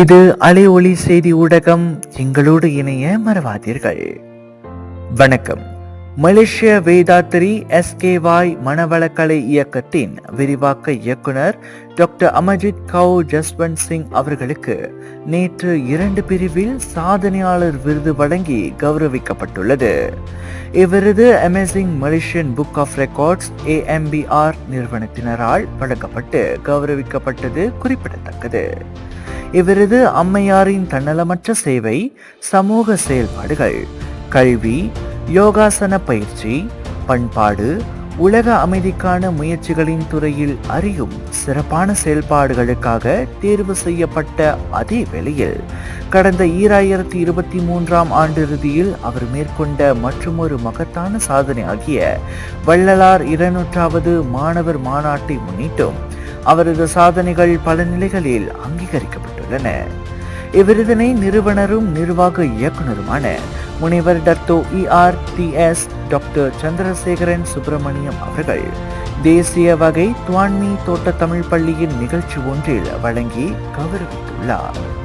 இது அலை ஒளி செய்தி ஊடகம். எங்களோடு இணைய மறவாதீர்கள். வணக்கம். மலேசிய வேதாத்திரி எஸ்கேவாய் மனவளக்கலை இயக்கத்தின் விரிவாக்க இயக்குனர் டாக்டர் அமஜித் கவு ஜஸ்வந்த் சிங் அவர்களுக்கு நேற்று இரண்டு பிரிவில் சாதனையாளர் விருது வழங்கி கௌரவிக்கப்பட்டுள்ளது. இவ்விருது amazing Malaysian book of records AMBR நிறுவனத்தினரால் வழங்கப்பட்டு கௌரவிக்கப்பட்டது குறிப்பிடத்தக்கது. இவரது அம்மையாரின் தன்னலமற்ற சேவை சமூக செயல்பாடுகள் கல்வி யோகாசன பயிற்சி பண்பாடு உலக அமைதிக்கான முயற்சிகளின் துறையில் அறியும் சிறப்பான செயல்பாடுகளுக்காக தேர்வு செய்யப்பட்ட அதே வேளையில் கடந்த ஈராயிரத்தி இருபத்தி மூன்றாம் ஆண்டு இறுதியில் அவர் மேற்கொண்ட மற்றுமொரு மகத்தான சாதனை ஆகிய வள்ளலார் இருநூற்றாவது மாணவர் மாநாட்டை முன்னிட்டும் அவரது சாதனைகள் பல நிலைகளில் அங்கீகரிக்கப்பட்டுள்ளன இவ்விருதினை நிறுவனரும் நிர்வாக இயக்குனருமான முனைவர் டர்தோ ER T S doctor Chandrasekaran Subramaniam அவர்கள் தேசிய வகை துவான்மி தோட்ட தமிழ் பள்ளியின் நிகழ்ச்சி ஒன்றில் வழங்கி கௌரவித்துள்ளார்.